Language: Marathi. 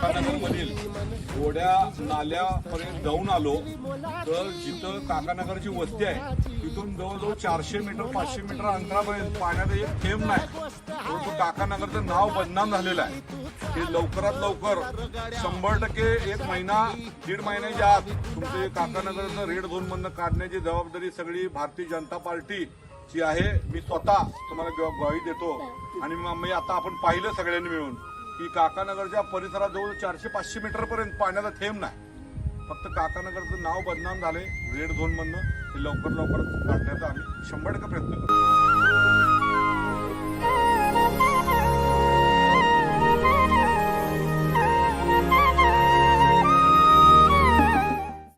काकानगरमधील ओढ्या नाल्यापर्यंत जाऊन आलो तर जिथं काकानगरची वस्ती आहे तिथून जवळजवळ चारशे मीटर पाचशे मीटर अंतरापर्यंत पाण्याचा एक थेंब नाही. परंतु काकानगरचं नाव बदनाम झालेलं आहे. ते लवकरात लवकर शंभर टक्के एक महिना दीड महिन्याच्या आत तुमचे काकानगरचं रेड झोनमधनं काढण्याची जबाबदारी सगळी भारतीय जनता पार्टी ची आहे. मी स्वतः तुम्हाला ग्वाही देतो. आणि मग मी आता आपण पाहिलं सगळ्यांनी मिळून. की काकानगरच्या परिसराजवळ चारशे पाचशे मीटर पर्यंत पाण्याचा थेंब नाही. फक्त काकानगरचं नाव बदनाम झालंय रेड झोन मधनं. ते लवकर लवकर काढण्याचा आम्ही शंभर टक्के प्रयत्न करू